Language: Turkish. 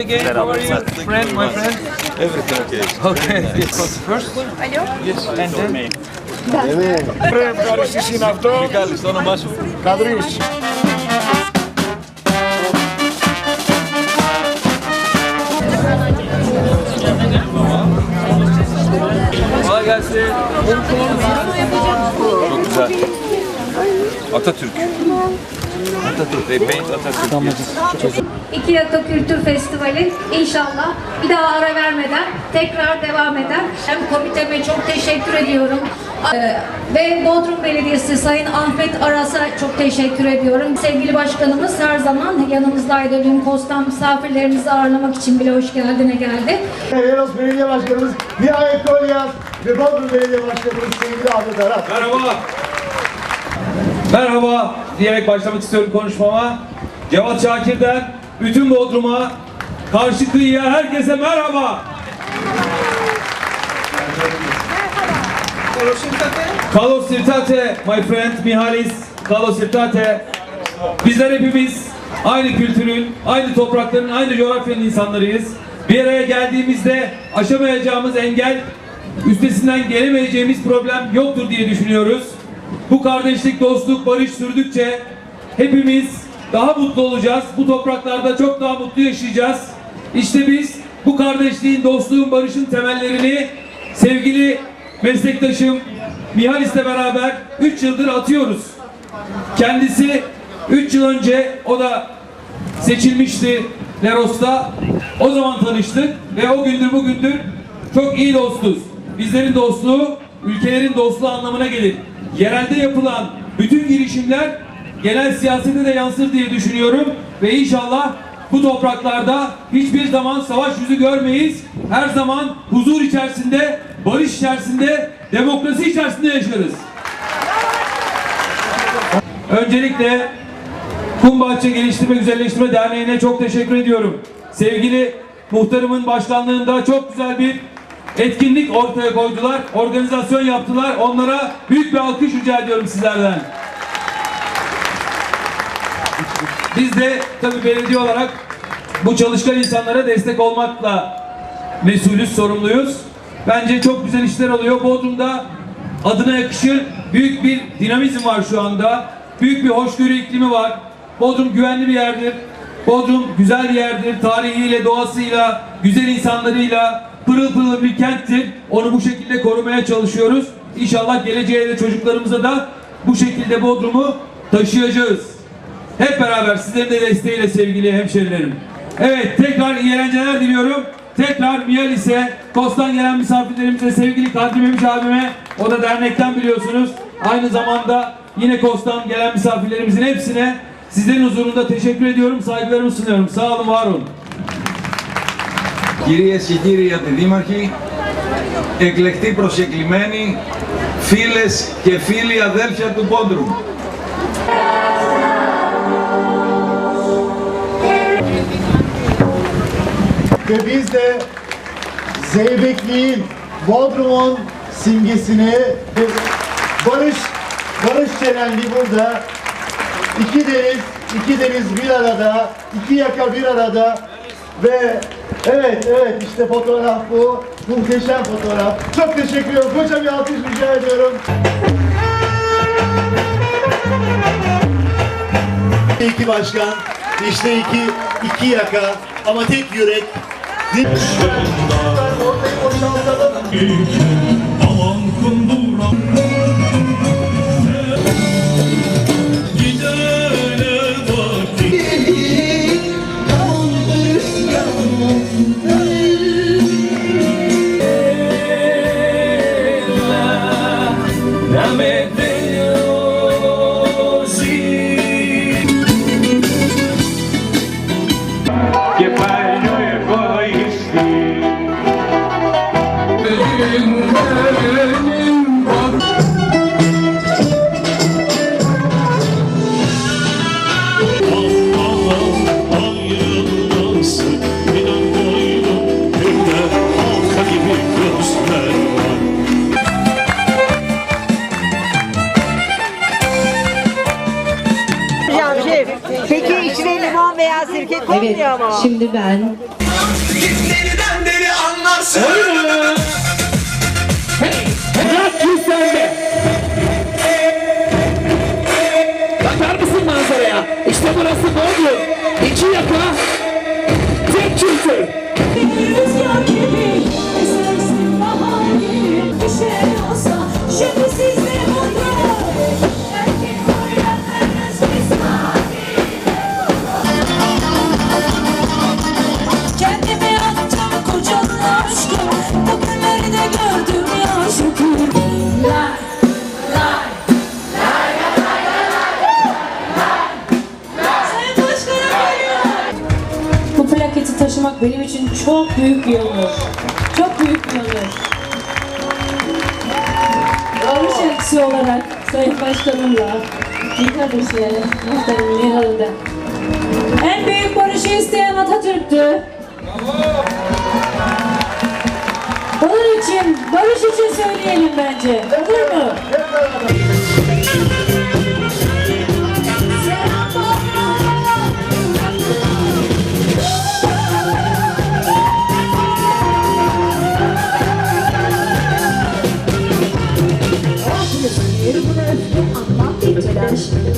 Again, how are you? Friend, my friend? Everything okay. Okay, yes. First? Yes, and then? Πρέπει να ευχαριστήσει είναι αυτό. Μιχάλης, το όνομά σου. Καδρής. Kolay gelsin. Çok güzel. Atatürk. Atatürk. They paint Atatürk. İki Yaka Kültür Festivali inşallah bir daha ara vermeden tekrar devam eder. Hem komiteme çok teşekkür ediyorum. Ee, Ve Bodrum Belediyesi Sayın Ahmet Aras'a çok teşekkür ediyorum. Sevgili başkanımız her zaman yanımızdaydı. Dün Kostan misafirlerimizi ağırlamak için bile hoş geldine geldi. Eros Belediye Başkanımız Nihayet Kolyas ve Bodrum Belediye Başkanımız sevgili Ahmet Aras. Merhaba. Merhaba diyerek başlamak istiyorum konuşmama. Cevat Şakir'den bütün Bodrum'a, karşı kıyıya herkese merhaba. Carlos Sirtate, my friend Mihalis, Carlos Sirtate. Bizler hepimiz aynı kültürün, aynı toprakların, aynı coğrafyanın insanlarıyız. Bir araya geldiğimizde aşamayacağımız engel, üstesinden gelemeyeceğimiz problem yoktur diye düşünüyoruz. Bu kardeşlik, dostluk, barış sürdükçe hepimiz daha mutlu olacağız. Bu topraklarda çok daha mutlu yaşayacağız. İşte biz bu kardeşliğin, dostluğun, barışın temellerini sevgili meslektaşım Mihalis'le beraber 3 yıldır atıyoruz. Kendisi 3 yıl önce o da seçilmişti Leros'ta. O zaman tanıştık ve o gündür bugündür çok iyi dostuz. Bizlerin dostluğu ülkelerin dostluğu anlamına gelir. Yerelde yapılan bütün girişimler genel siyasete de yansır diye düşünüyorum ve inşallah bu topraklarda hiçbir zaman savaş yüzü görmeyiz. Her zaman huzur içerisinde, barış içerisinde, demokrasi içerisinde yaşarız. Öncelikle Kumbahçe Geliştirme Güzelleştirme Derneği'ne çok teşekkür ediyorum. Sevgili muhtarımın başkanlığında çok güzel bir etkinlik ortaya koydular. Organizasyon yaptılar. Onlara büyük bir alkış rica ediyorum sizlerden. Biz de tabii belediye olarak bu çalışkan insanlara destek olmakla mesulüz, sorumluyuz. Bence çok güzel işler oluyor. Bodrum'da adına yakışır büyük bir dinamizm var şu anda. Büyük bir hoşgörü iklimi var. Bodrum güvenli bir yerdir. Bodrum güzel bir yerdir. Tarihiyle, doğasıyla, güzel insanlarıyla pırıl pırıl bir kenttir. Onu bu şekilde korumaya çalışıyoruz. İnşallah geleceğe de çocuklarımıza da bu şekilde Bodrum'u taşıyacağız. Hep beraber sizlerin de desteğiyle sevgili hemşerilerim. Evet tekrar iyi eğlenceler diliyorum. Tekrar Miyalis'e, Kostan gelen misafirlerimize, sevgili Kadri Memiş abime, o da dernekten biliyorsunuz. Aynı zamanda yine Kostan gelen misafirlerimizin hepsine sizlerin huzurunda teşekkür ediyorum, saygılarımı sunuyorum. Sağ olun, var olun. Κυρίες και κύριοι αντιδήμαρχοι, εκλεκτοί προσεκλημένοι, φίλες και φίλοι αδέλφια του Πόντρουμ. Ve biz de Zeybekliğin, Bodrum'un simgesini ve barış, barış şenliği burada. İki deniz, iki deniz bir arada, iki yaka bir arada ve evet evet işte fotoğraf bu. Muhteşem fotoğraf. Çok teşekkür ediyorum. Koca bir alkış rica ediyorum. İki başkan, işte iki, iki yaka ama tek yürek. Ortayı boşaltalım. İçine limon veya sirke konmuyor Evet, mu? şimdi ben Deliden deli anlarsın Bırak ki sen de. Taşımak benim için çok büyük bir onur. Çok büyük bir onur. Barış elçisi olarak Sayın Başkanımla, bir kardeşle, muhterem Nihal'ın da. En büyük barışı isteyen Atatürk'tü. Onun için, barış için söyleyelim bence. Olur mu? Bir